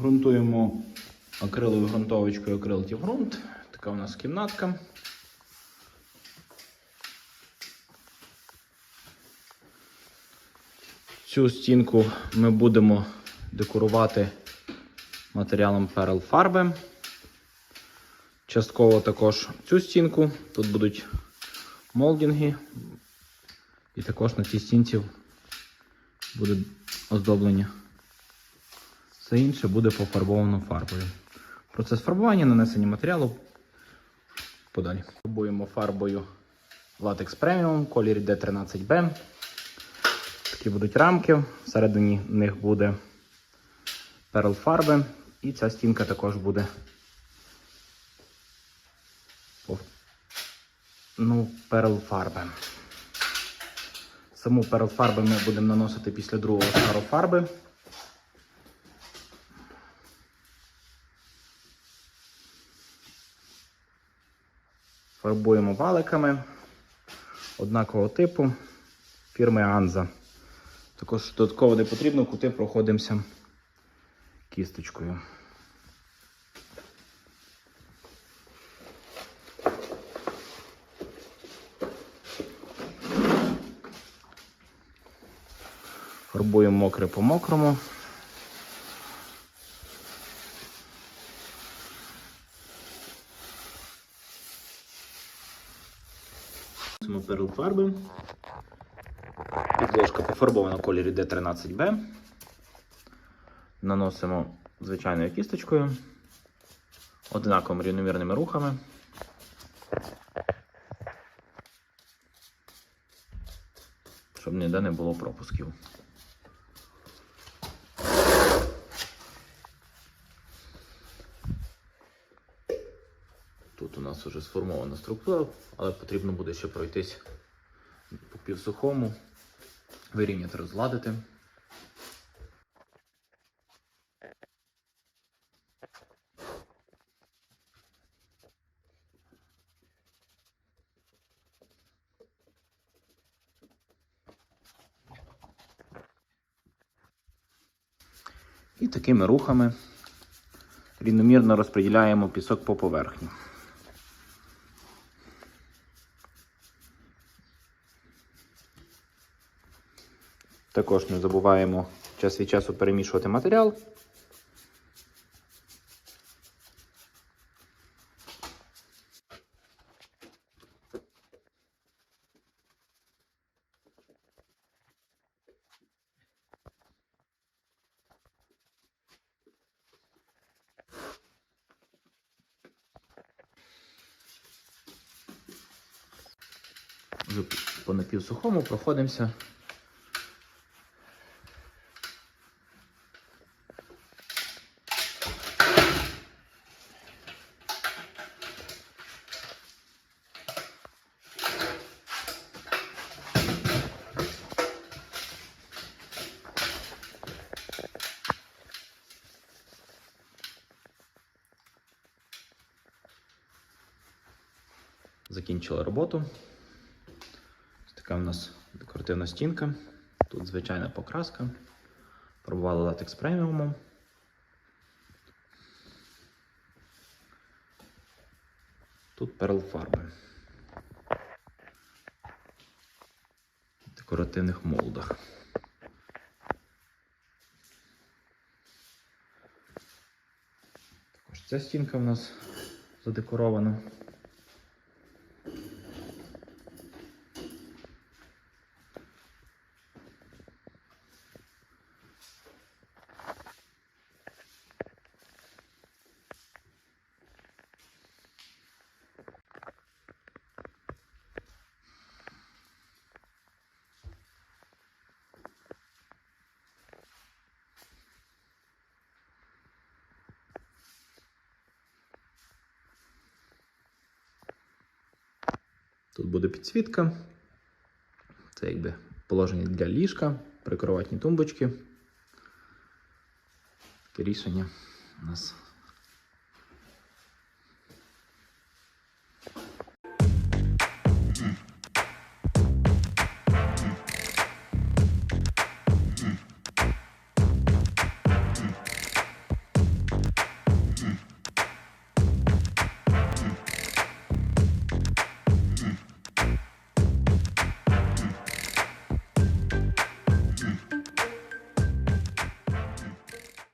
Грунтуємо акриловою ґрунтовочкою акрилтів ґрунт. Така у нас кімнатка. Цю стінку ми будемо декорувати матеріалом Perl фарби. Частково також цю стінку. Тут будуть молдинги. І також на цій стінці буде оздоблення. Все інше буде пофарбовано фарбою. Процес фарбування, нанесення матеріалу. Подалі. Фарбуємо фарбою Latex Premium в кольорі D13B. Такі будуть рамки. Всередині них буде перл фарби. І ця стінка також буде. Ну, перл фарби. Саму перл фарби ми будемо наносити після другого шару фарби. Фарбуємо валиками однакового типу фірми Анза. Також додатково не потрібно, кути проходимося кісточкою. Фарбуємо мокре по мокрому. Наносимо перл фарби. Підложка пофарбована в кольорі D13B. Наносимо звичайною кісточкою, однаковими рівномірними рухами. Щоб ніде не було пропусків. Тут у нас вже сформована структура, але потрібно буде ще пройтись по півсухому, вирівняти, розладити. І такими рухами рівномірно розподіляємо пісок по поверхні. Також не забуваємо час від часу перемішувати матеріал. По напівсухому проходимося. Закінчили роботу. Така у нас декоративна стінка. Тут звичайна покраска. Пробували латекс преміумом. Тут перл фарби. В декоративних молдах. Також ця стінка у нас задекорована. Тут буде підсвітка. Це якби положення для ліжка, прикроватні тумбочки. Рішення у нас